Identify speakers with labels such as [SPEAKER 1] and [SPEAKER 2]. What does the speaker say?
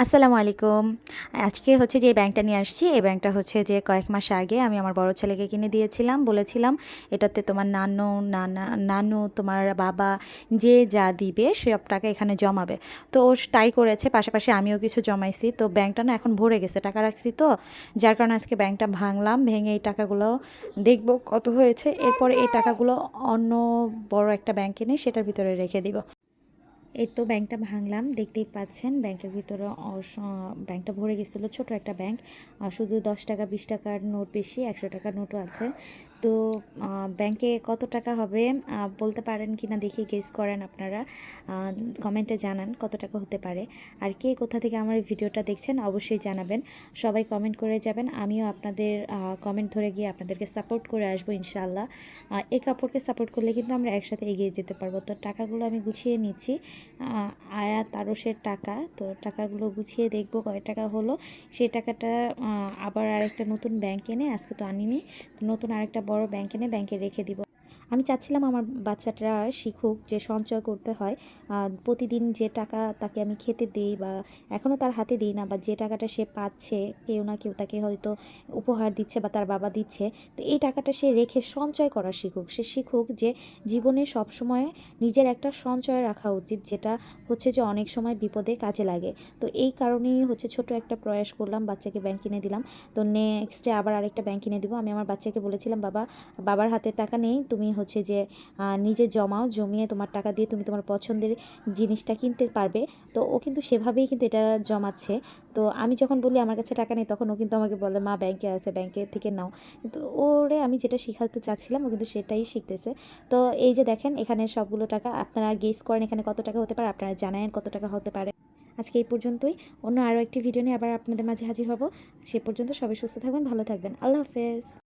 [SPEAKER 1] আসসালামু আলাইকুম। আজকে হচ্ছে যে ব্যাংকটা নিয়ে আসছি, এই ব্যাংকটা হচ্ছে যে কয়েক মাস আগে আমি আমার বড় ছেলেকে কিনে দিয়েছিলাম, বলেছিলাম এটাতে তোমার নানু, নানা, নানু, তোমার বাবা যে যা দিবে সব টাকা এখানে জমাবে। তো ও তাই করেছে, পাশাপাশি আমিও কিছু জমাইছি। তো ব্যাংকটা না এখন ভরে গেছে, টাকা রাখছি তো, যার কারণে আজকে ব্যাংকটা ভাঙলাম, ভেঙে এই টাকাগুলো দেখব কত হয়েছে। এরপরে এই টাকাগুলো অন্য বড় একটা ব্যাংকে নিয়ে সেটার ভিতরে রেখে দিব। এই তো ব্যাংকটা ভাঙলাম, দেখতেই পাচ্ছেন ব্যাংকের ভিতরে ব্যাংকটা ভরে গেছিল ছোট একটা ব্যাংক শুধু দশ টাকা, বিশ টাকার নোট বেশি, একশো টাকার নোটও আছে। তো ব্যাংকে কত টাকা হবে বলতে পারেন কি না দেখি গেস করেন আপনারা। কমেন্টে জানান কত টাকা হতে পারে। আর কে কোথা থেকে আমার ভিডিওটা দেখছেন অবশ্যই জানাবেন। সবাই কমেন্ট করে যাবেন। আমিও আপনাদের কমেন্ট ধরে গিয়ে আপনাদেরকে সাপোর্ট করে আসব ইনশাআল্লাহ। আহ, এই কাপড়কে সাপোর্ট করলে কিন্তু আমরা একসাথে এগিয়ে যেতে পারব। তো টাকাগুলো আমি গুছিয়ে নিচ্ছি। আয়া তারসের টাকা। তো টাকাগুলো গুছিয়ে দেখব কয় টাকা হলো। সেই টাকাটা আবার আরেকটা নতুন ব্যাংক এনে আজকে তো আনিনি। নতুন আরেকটা বড় ব্যাংক এনে ব্যাংকে রেখে দিব। আমি চাচ্ছিলাম আমার বাচ্চাটা শিখুক, যে সঞ্চয় করতে হয়। প্রতিদিন যে টাকা তাকে আমি খেতে দিই বা এখনও তার হাতে দিই না, বা যে টাকাটা সে পাচ্ছে, কেউ না কেউ তাকে হয়তো উপহার দিচ্ছে বা তার বাবা দিচ্ছে, তো এই টাকাটা সে রেখে সঞ্চয় করা শিখুক। সে শিখুক যে জীবনে সবসময় নিজের একটা সঞ্চয় রাখা উচিত, যেটা হচ্ছে যে অনেক সময় বিপদে কাজে লাগে। তো এই কারণেই হচ্ছে ছোট একটা প্রয়াস করলাম, বাচ্চাকে ব্যাংক কিনে দিলাম। তো নেক্সটে আবার আরেকটা ব্যাংক কিনে দিব। আমি আমার বাচ্চাকে বলেছিলাম, বাবা, বাবার হাতে টাকা নেই, তুমি হচ্ছে যে নিজে জমাও, জমিয়ে তোমার টাকা দিয়ে তুমি তোমার পছন্দের জিনিসটা কিনতে পারবে। তো ও কিন্তু সেভাবেই কিন্তু এটা জমাচ্ছে। তো আমি যখন বলি আমার কাছে টাকা নেই, তখন ও কিন্তু আমাকে বলে, মা ব্যাংকে আছে ব্যাংকে থেকে নাও। কিন্তু ওরে আমি যেটা শেখাতে চাচ্ছিলাম, ও কিন্তু সেটাই শিখতেছে। তো এই যে দেখেন, এখানে সবগুলো টাকা আপনারা গেস করেন এখানে কত টাকা হতে পারে, আপনারা জানায়েন কত টাকা হতে পারে। আজকে এই পর্যন্তই। অন্য আরও একটি ভিডিও নিয়ে আবার আপনাদের মাঝে হাজির হব। সে পর্যন্ত সবাই সুস্থ থাকবেন, ভালো থাকবেন। আল্লাহ হাফেজ।